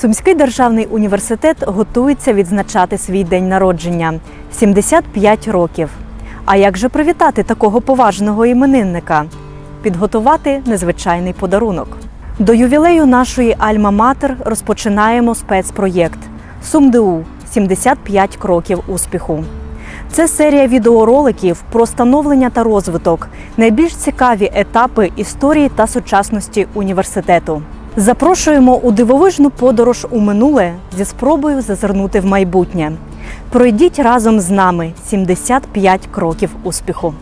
Сумський державний університет готується відзначати свій день народження 75 років. А як же привітати такого поважного іменинника? Підготувати незвичайний подарунок. До ювілею нашої Альма-Матер розпочинаємо спецпроєкт СумДУ 75 кроків успіху. Це серія відеороликів про становлення та розвиток, найбільш цікаві етапи історії та сучасності університету. Запрошуємо у дивовижну подорож у минуле зі спробою зазирнути в майбутнє. Пройдіть разом з нами 75 кроків успіху.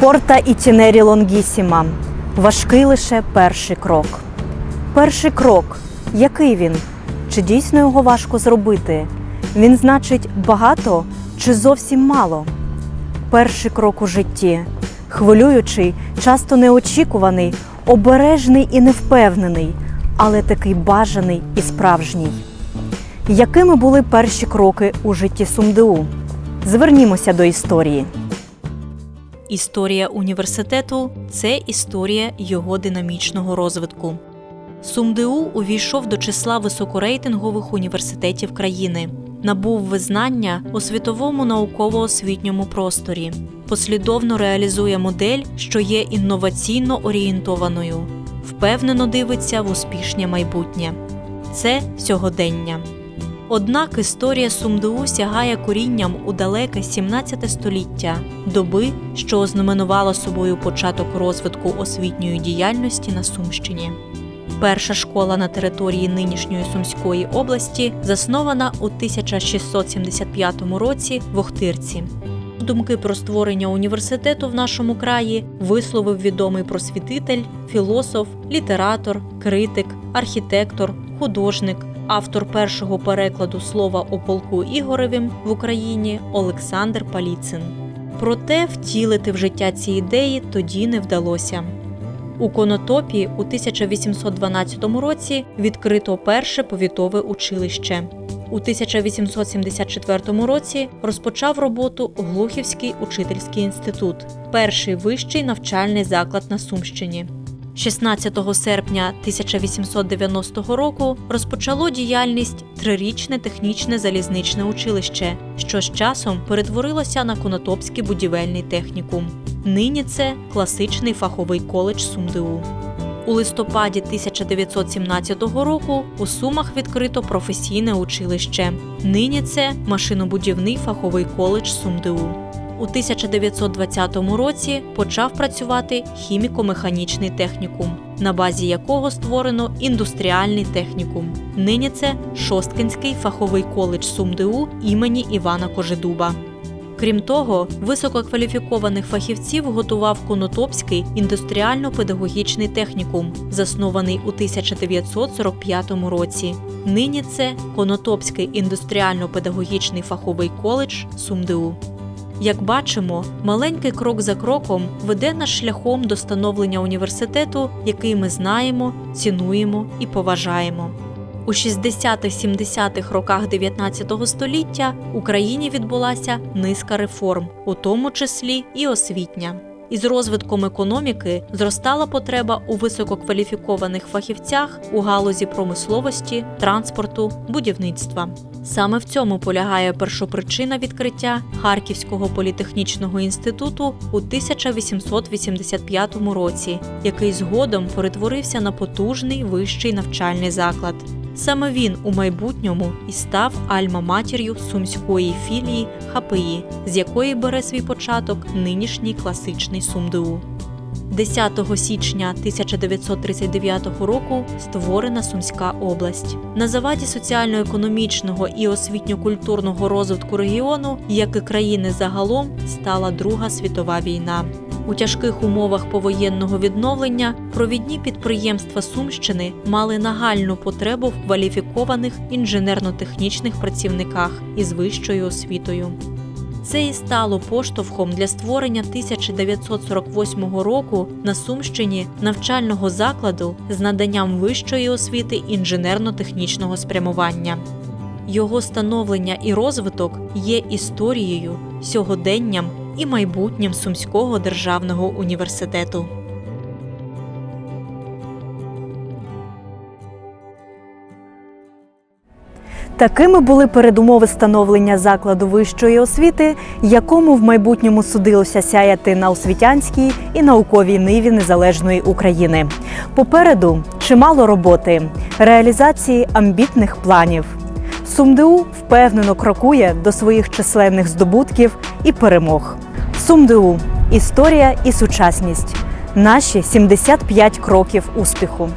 Порта Ітінері Лонгісіма. Важкий лише перший крок. Перший крок. Який він? Чи дійсно його важко зробити? Він значить багато чи зовсім мало? Перший крок у житті. Хвилюючий, часто неочікуваний, обережний і невпевнений, але такий бажаний і справжній. Якими були перші кроки у житті СумДУ? Звернімося до історії. Історія університету це історія його динамічного розвитку. СумДУ увійшов до числа високорейтингових університетів країни, набув визнання у світовому науково-освітньому просторі, послідовно реалізує модель, що є інноваційно орієнтованою, впевнено дивиться в успішнє майбутнє. Це сьогодення. Однак історія СумДУ сягає корінням у далеке 17 століття, доби, що ознаменувала собою початок розвитку освітньої діяльності на Сумщині. Перша школа на території нинішньої Сумської області заснована у 1675 році в Охтирці. Думки про створення університету в нашому краї висловив відомий просвітитель, філософ, літератор, критик, архітектор, художник, автор першого перекладу слова о полку Ігоревім в Україні Олександр Паліцин. Проте втілити в життя ці ідеї тоді не вдалося. У Конотопі у 1812 році відкрито перше повітове училище. У 1874 році розпочав роботу Глухівський учительський інститут, перший вищий навчальний заклад на Сумщині. 16 серпня 1890 року розпочало діяльність трирічне технічне залізничне училище, що з часом перетворилося на Конотопський будівельний технікум. Нині це класичний фаховий коледж СумДУ. У листопаді 1917 року у Сумах відкрито професійне училище. Нині це машинобудівний фаховий коледж СумДУ. У 1920 році почав працювати хіміко-механічний технікум, на базі якого створено індустріальний технікум. Нині це Шосткинський фаховий коледж СумДУ імені Івана Кожедуба. Крім того, висококваліфікованих фахівців готував Конотопський індустріально-педагогічний технікум, заснований у 1945 році. Нині це Конотопський індустріально-педагогічний фаховий коледж СумДУ. Як бачимо, маленький крок за кроком веде нас шляхом до становлення університету, який ми знаємо, цінуємо і поважаємо. У 60-70-х роках 19 століття Україні відбулася низка реформ, у тому числі і освітня. Із розвитком економіки зростала потреба у висококваліфікованих фахівцях у галузі промисловості, транспорту, будівництва. Саме в цьому полягає першопричина відкриття Харківського політехнічного інституту у 1885 році, який згодом перетворився на потужний вищий навчальний заклад. Саме він у майбутньому і став альма-матір'ю сумської філії ХПІ, з якої бере свій початок нинішній класичний СумДУ. 10 січня 1939 року створена Сумська область. На заваді соціально-економічного і освітньо-культурного розвитку регіону, як і країни загалом, стала Друга світова війна. У тяжких умовах повоєнного відновлення провідні підприємства Сумщини мали нагальну потребу в кваліфікованих інженерно-технічних працівниках із вищою освітою. Це і стало поштовхом для створення 1948 року на Сумщині навчального закладу з наданням вищої освіти інженерно-технічного спрямування. Його становлення і розвиток є історією, сьогоденням і майбутнім Сумського державного університету. Такими були передумови становлення закладу вищої освіти, якому в майбутньому судилося сяяти на освітянській і науковій ниві незалежної України. Попереду чимало роботи, реалізації амбітних планів. СумДУ впевнено крокує до своїх численних здобутків і перемог. СумДУ історія і сучасність. Наші 75 кроків успіху.